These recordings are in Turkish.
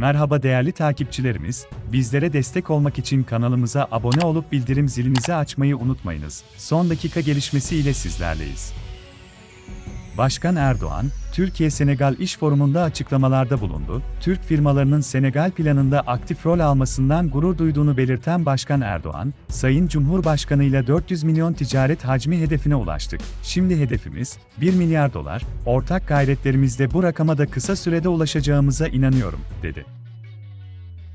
Merhaba değerli takipçilerimiz, bizlere destek olmak için kanalımıza abone olup bildirim zilinizi açmayı unutmayınız. Son dakika gelişmesi ile sizlerleyiz. Başkan Erdoğan, Türkiye-Senegal İş Forumu'nda açıklamalarda bulundu. Türk firmalarının Senegal planında aktif rol almasından gurur duyduğunu belirten Başkan Erdoğan, Sayın Cumhurbaşkanı ile 400 milyon ticaret hacmi hedefine ulaştık. Şimdi hedefimiz 1 milyar dolar. Ortak gayretlerimizle bu rakama da kısa sürede ulaşacağımıza inanıyorum, dedi.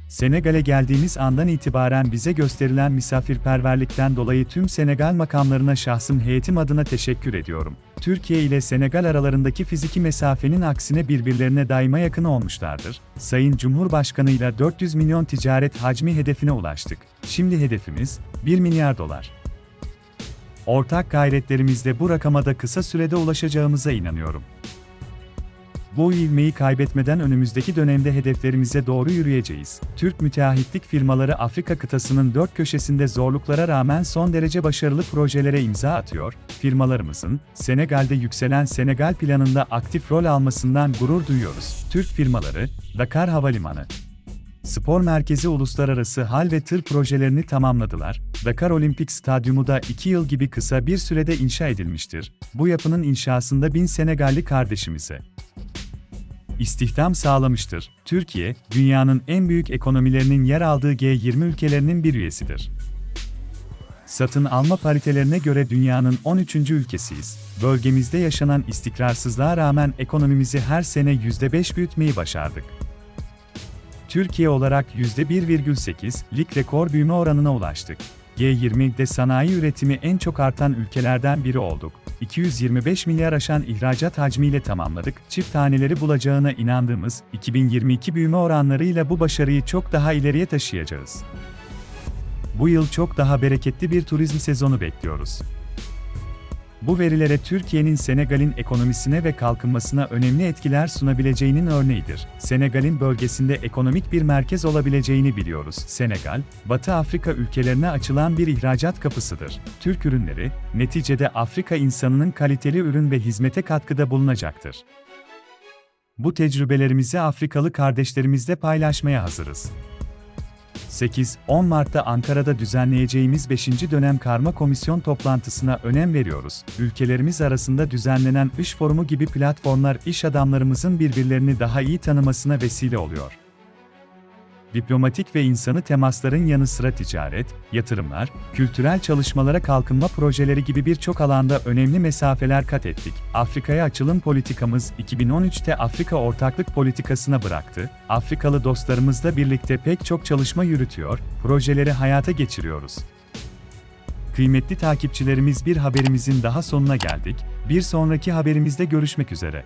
Senegal'e geldiğimiz andan itibaren bize gösterilen misafirperverlikten dolayı tüm Senegal makamlarına şahsım heyetim adına teşekkür ediyorum. Türkiye ile Senegal aralarındaki fiziki mesafenin aksine birbirlerine daima yakın olmuşlardır. Sayın Cumhurbaşkanı ile 400 milyon ticaret hacmi hedefine ulaştık. Şimdi hedefimiz 1 milyar dolar. Ortak gayretlerimizle bu rakama da kısa sürede ulaşacağımıza inanıyorum. Bu ivmeyi kaybetmeden önümüzdeki dönemde hedeflerimize doğru yürüyeceğiz. Türk müteahhitlik firmaları Afrika kıtasının dört köşesinde zorluklara rağmen son derece başarılı projelere imza atıyor. Firmalarımızın Senegal'de yükselen Senegal planında aktif rol almasından gurur duyuyoruz. Türk firmaları Dakar Havalimanı, Spor Merkezi uluslararası hal ve tır projelerini tamamladılar. Dakar Olimpik Stadyumu da 2 yıl gibi kısa bir sürede inşa edilmiştir. Bu yapının inşasında bin Senegalli kardeşimize istihdam sağlamıştır. Türkiye, dünyanın en büyük ekonomilerinin yer aldığı G20 ülkelerinin bir üyesidir. Satın alma paritelerine göre dünyanın 13. ülkesiyiz. Bölgemizde yaşanan istikrarsızlığa rağmen ekonomimizi her sene %5 büyütmeyi başardık. Türkiye olarak %1,8'lik rekor büyüme oranına ulaştık. G20'de sanayi üretimi en çok artan ülkelerden biri olduk. 225 milyar aşan ihracat hacmiyle tamamladık. Çift taneleri bulacağına inandığımız 2022 büyüme oranlarıyla bu başarıyı çok daha ileriye taşıyacağız. Bu yıl çok daha bereketli bir turizm sezonu bekliyoruz. Bu verilere Türkiye'nin Senegal'in ekonomisine ve kalkınmasına önemli etkiler sunabileceğinin örneğidir. Senegal'in bölgesinde ekonomik bir merkez olabileceğini biliyoruz. Senegal, Batı Afrika ülkelerine açılan bir ihracat kapısıdır. Türk ürünleri, neticede Afrika insanının kaliteli ürün ve hizmete katkıda bulunacaktır. Bu tecrübelerimizi Afrikalı kardeşlerimizle paylaşmaya hazırız. 8-10 Mart'ta Ankara'da düzenleyeceğimiz 5. dönem karma komisyon toplantısına önem veriyoruz. Ülkelerimiz arasında düzenlenen iş forumu gibi platformlar iş adamlarımızın birbirlerini daha iyi tanımasına vesile oluyor. Diplomatik ve insanı temasların yanı sıra ticaret, yatırımlar, kültürel çalışmalara kalkınma projeleri gibi birçok alanda önemli mesafeler kat ettik. Afrika'ya açılım politikamız 2013'te Afrika ortaklık politikasına bıraktı. Afrikalı dostlarımızla birlikte pek çok çalışma yürütüyor, projeleri hayata geçiriyoruz. Kıymetli takipçilerimiz bir haberimizin daha sonuna geldik. Bir sonraki haberimizde görüşmek üzere.